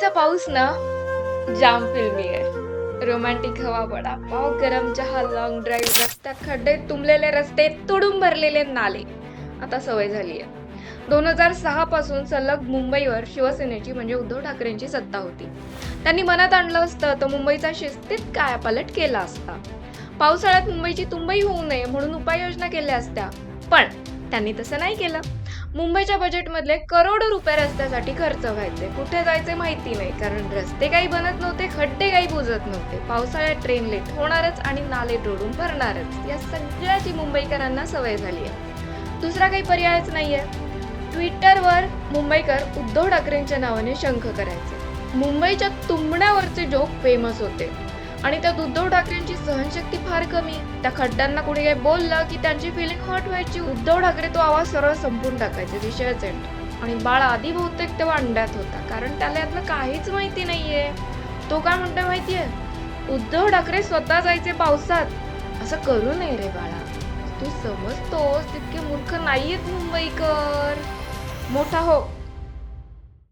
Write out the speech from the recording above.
मुंबईचा पाऊस ना जाम फिल्मी आहे. रोमॅन्टिक हवा वडापाव गरम चहा लॉंग ड्राईव्ह रस्त्यात खड्डे तुंबलेले रस्ते तुडून भरलेले नाले. आता सवय झाली आहे. दोन हजार सहा पासून सलग मुंबईवर शिवसेनेची म्हणजे उद्धव ठाकरेंची सत्ता होती. त्यांनी मनात आणलं असतं तर मुंबईचा शिस्तीत कायापालट केला असता. पावसाळ्यात मुंबईची तुंबई होऊ नये म्हणून उपाययोजना केल्या असत्या. पण त्यांनी तसं नाही केलं. मुंबईच्या बजेटमधले करोडो रुपये रस्त्यासाठी खर्च व्हायचे. कुठे जायचे माहिती नाही कारण रस्ते काही बनत नव्हते खड्डे काही बुजत नव्हते. पावसाळ्यात ट्रेन लेट होणारच आणि नाले तोडून भरणारच. या सगळ्याची मुंबईकरांना सवय झाली आहे. दुसरा काही पर्यायच नाहीये. ट्विटरवर मुंबईकर उद्धव ठाकरेंच्या नावाने शंख करायचे. मुंबईच्या तुंबण्यावरचे जोक फेमस होते. आणि त्यात उद्धव ठाकरेंची सहनशक्ती फार कमी. त्या खड्ड्यांना कुणी काही बोललं की त्यांची फिलिंग हॉट व्हायची. उद्धव ठाकरे तो आवाज सरळ संपून टाकायचे विषयच आणि बाळ आधी बहुतेक तेव्हा अंड्यात होता. कारण त्याला यातलं काहीच माहिती नाहीये. तो काय म्हणतोय माहितीये? उद्धव ठाकरे स्वतः जायचे पावसात. असं करू नये रे बाळा. तू समजतोस तितके मूर्ख नाहीयेत मुंबईकर. मोठा हो.